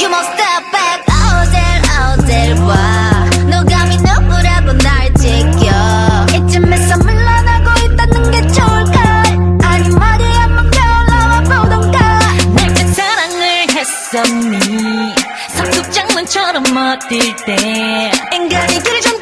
You must step back. 어딜 어딜 와. 너가 미 누구라고 날 지켜. 이쯤에서 물러나고 있다는 게 좋을까? 아니 말이야 맘 별나와 보던가. 내게 사랑을 했었니? 성숙장난처럼 어딜 때. 인간이 길좀